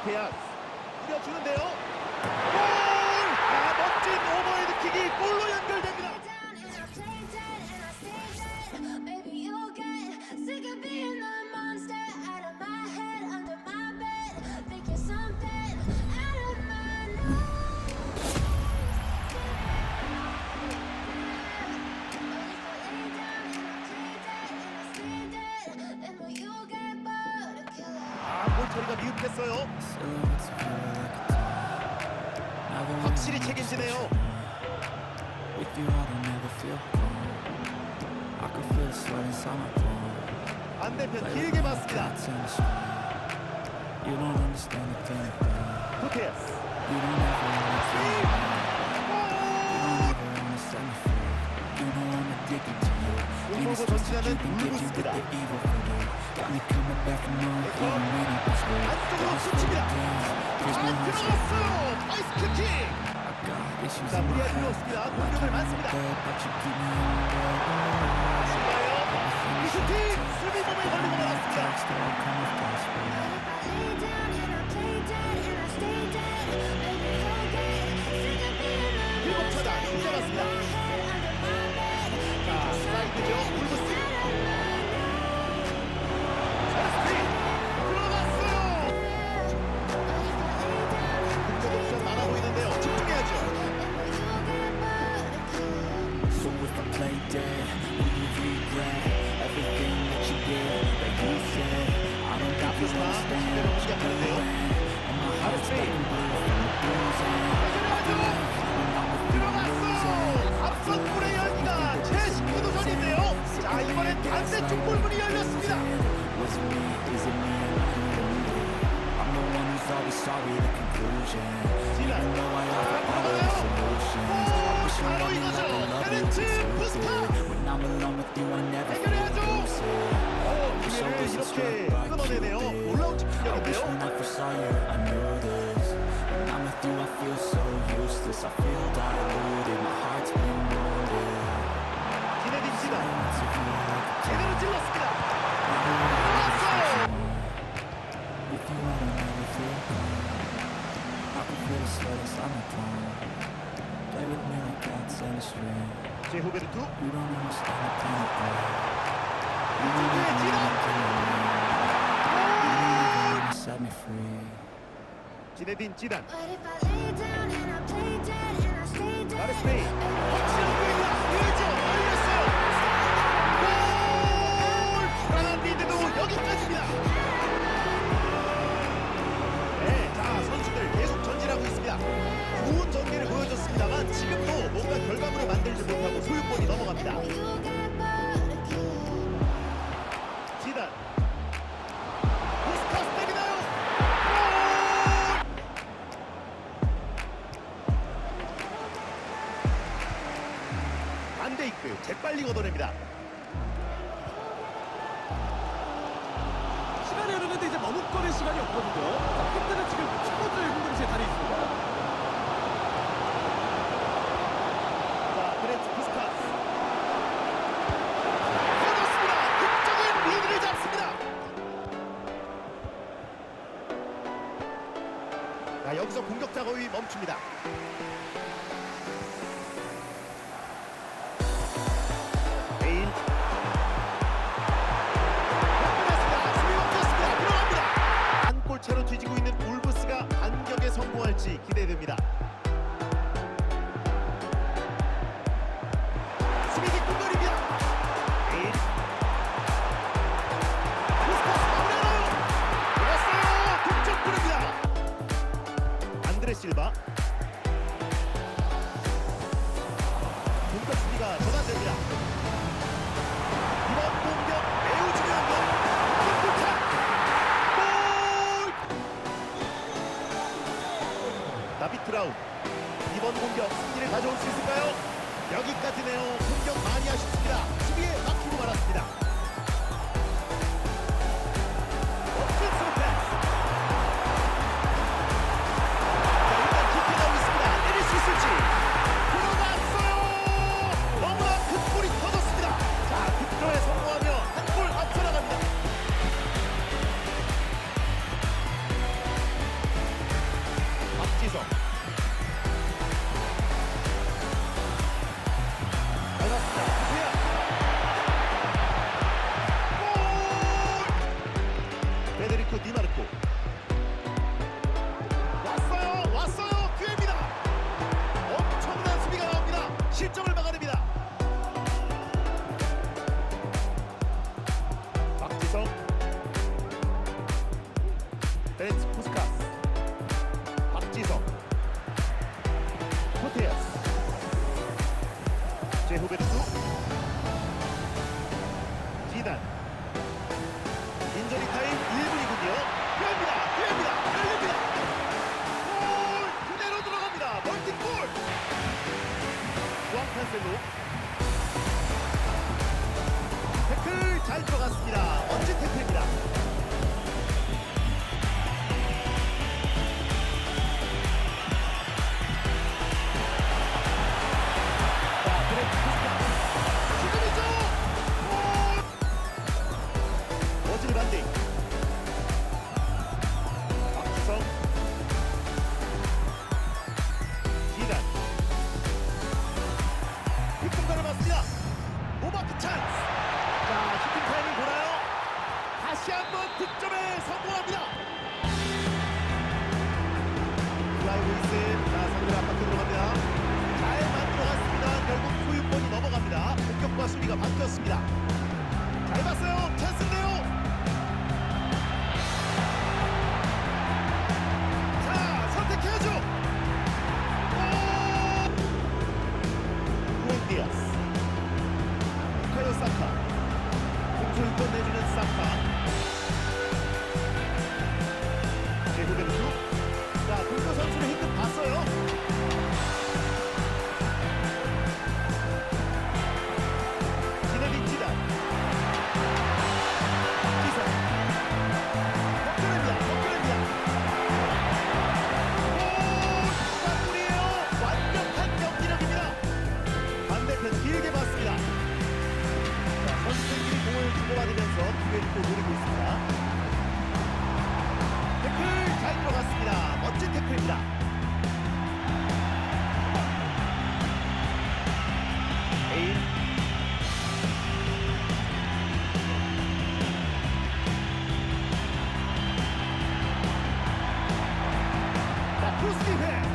황태양. 뿌려주는데요. 확실히 책임지네요. 반대편 길게 맞습니다. 후테스. 우승으로 전진하는 울고스입니다. 안쪽으로 스칩니다. 잘 들어갔어요. 나이스 킥! 자, 우리 아이들 어딨어? 말았습니다. 반대쪽 골문이 열렸습니다. 지난 바로 이거죠. 페렌치 부스타 해결해야죠. 오, 기회를 이렇게 끊어내네요. 올라온 집중력인데요. do I feel so useless? I feel diluted, my heart's been molded. 기대됩시다. Roberto. título. 대도 여기까지입니다. 네, 자 선수들 계속 전진하고 있습니다. 좋은 전개를 보여줬습니다만 지금도 뭔가 결과물을 만들지 못하고 소유권이 넘어갑니다. 멈춥니다. 골차로 뒤지고 있는 울브스가 반격에 성공할지 기대됩니다. 실바. 가져올 수 있을까요? 여기까지네요. 공격 많이 아쉽습니다. 수비에 막 Mustihe.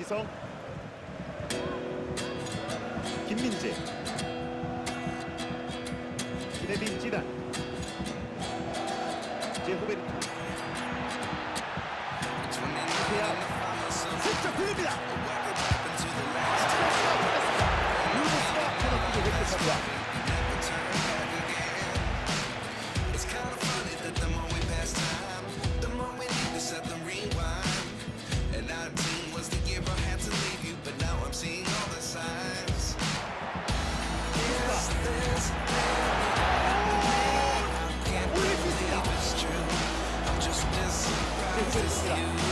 김지성. 김민재. 기네빈 지단. 제호베르토 이태야 슬쩍 굴립니다 루브스가 페널티를 획득합니다. yeah.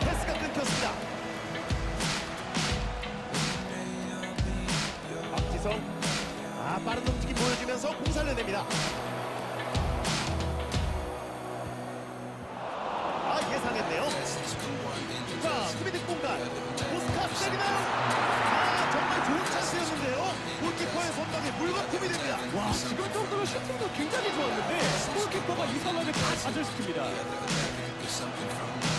패스가 끊겼습니다. 박지성 아 빠른 움직임 보여주면서 공 살려냅니다. 아 예상했네요. 자 수비득 공간 오스카 세리나 아 정말 좋은 찬스였는데요. 골키퍼의 선방에 물거품이 됩니다. 와, 지금 정도면 슈팅도 굉장히 좋았는데 골키퍼가 이 상황을 다 좌절시킵니다. 이케아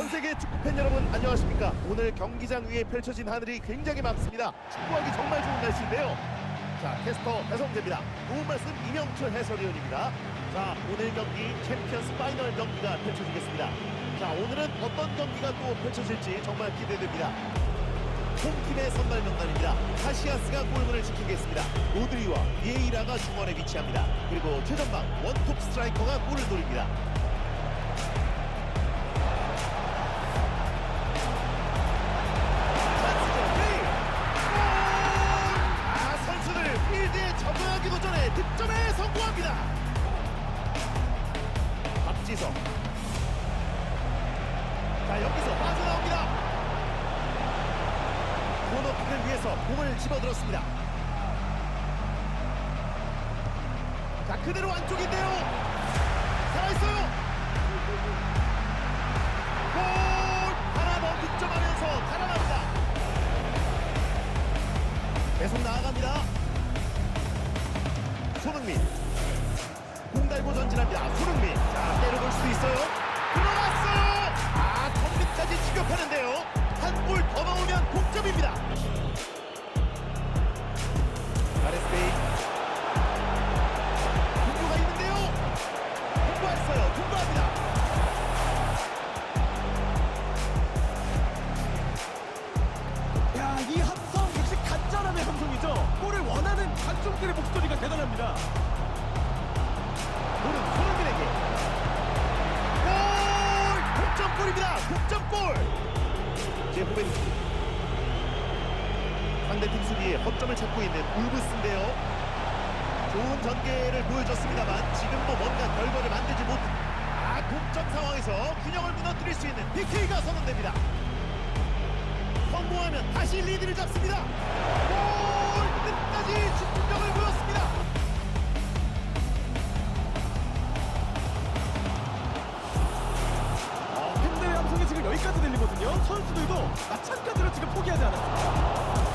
전 세계 축구팬 여러분 안녕하십니까? 오늘 경기장 위에 펼쳐진 하늘이 굉장히 맑습니다. 축구하기 정말 좋은 날씨인데요. 자, 캐스터 배성재입니다. 도움 말씀 이명철 해설위원입니다. 자, 오늘 경기 챔피언스 파이널 경기가 펼쳐지겠습니다. 자, 오늘은 어떤 경기가 또 펼쳐질지 정말 기대됩니다. 홈팀의 선발 명단입니다. 카시아스가 골문을 지키겠습니다. 로드리와 비에이라가 중원에 위치합니다. 그리고 최전방 원톱 스트라이커가 골을 노립니다. 득점에 성공합니다. 박지성. 자, 여기서 빠져나옵니다. 코너킥을 위해서 공을 집어들었습니다. 자, 그대로 안쪽인데요. 살아있어요. 골! 하나 더 득점하면서 달아납니다. 계속 나아갑니다. 손흥민. 공 달고 전진합니다. 손흥민. 자, 때려볼 수도 있어요. 들어갔어요. 아, 턱밑까지 추격하는데요. 한 골 더 넣으면 동점입니다. 관중들의 목소리가 대단합니다. 오른 손흥민에게 골! 동점골입니다. 동점골. 제 후배는 상대팀 수비에 허점을 찾고 있는 울브스인데요. 좋은 전개를 보여줬습니다만 지금도 뭔가 결과를 만들지 못. 아 동점 상황에서 균형을 무너뜨릴 수 있는 PK가 선언됩니다. 성공하면 다시 리드를 잡습니다. 골! 끝까지 집중력을 보였습니다. 어, 팬들의 함성이 지금 여기까지 들리거든요. 선수들도 마찬가지로 지금 포기하지 않았습니다.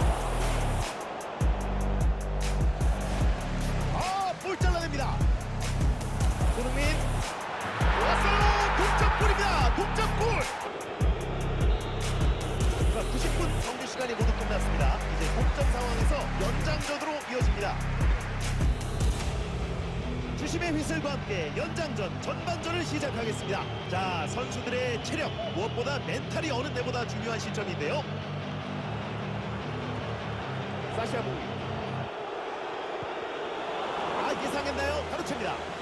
주심의 휘슬과 함께 연장전 전반전을 시작하겠습니다. 자, 선수들의 체력 무엇보다 멘탈이 어느 때보다 중요한 시점인데요. 사시아 보이 아 예상했나요? 가로챕니다.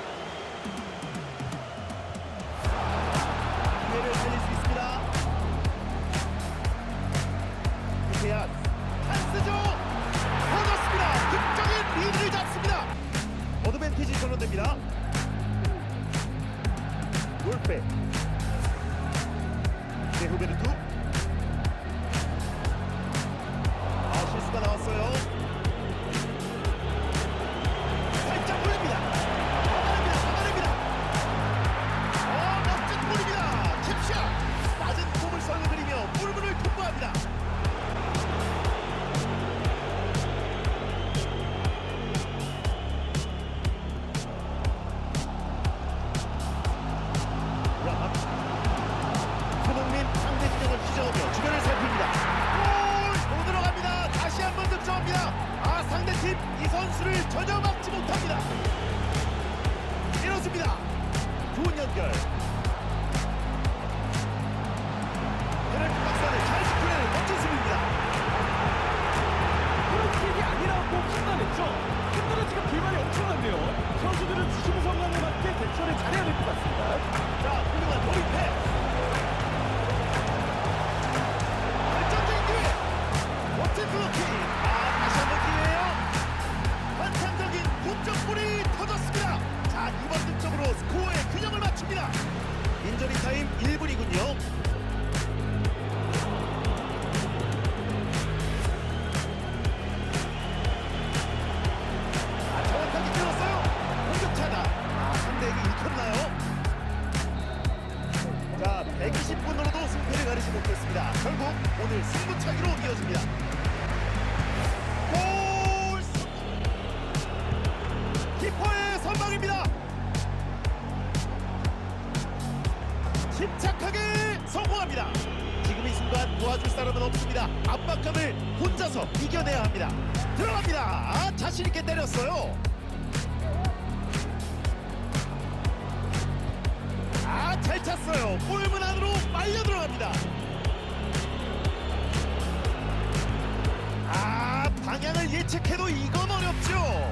예측해도 이건 어렵죠.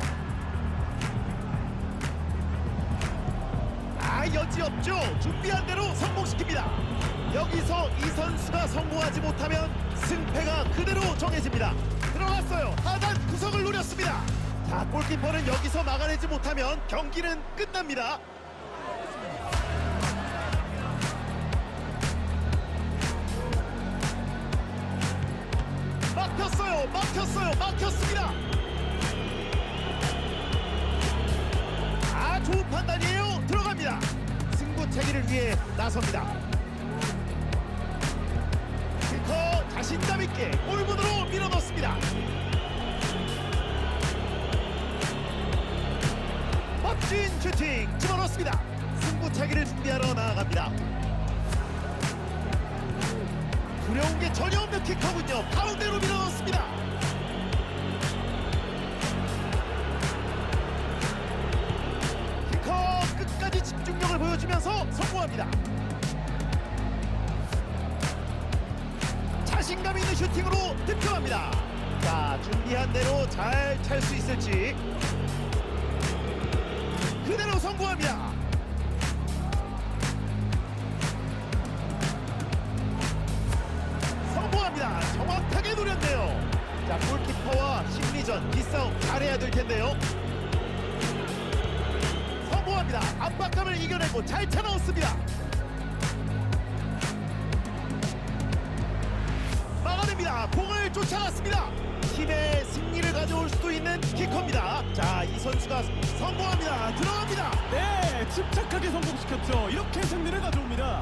아, 여지 없죠. 준비한 대로 성공시킵니다. 여기서 이 선수가 성공하지 못하면 승패가 그대로 정해집니다. 들어갔어요. 하단 구석을 노렸습니다. 자, 골키퍼는 여기서 막아내지 못하면 경기는 끝납니다. 막혔어요. 막혔어요. 막혔습니다. 위해 나섭니다. 킬커 자신감 있게 골문으로 밀어넣습니다. 멋진 슈팅 집어넣습니다. 승부차기를 준비하러 나아갑니다. 두려운 게 전혀 없는 킥커군요. 가운데로 밀어넣습니다. 보여주면서 성공합니다. 자신감 있는 슈팅으로 득점합니다. 자, 준비한 대로 잘 찰 수 있을지. 그대로 성공합니다. 성공합니다. 정확하게 노렸네요. 자, 골키퍼와 심리전 기싸움 잘해야 될 텐데요. 성공합니다. 압박감을 이겨내고 잘 차넣었습니다. 막아냅니다. 공을 쫓아갔습니다. 팀의 승리를 가져올 수도 있는 키커입니다. 자, 이 선수가 성공합니다. 들어갑니다. 네, 침착하게 성공시켰죠. 이렇게 승리를 가져옵니다.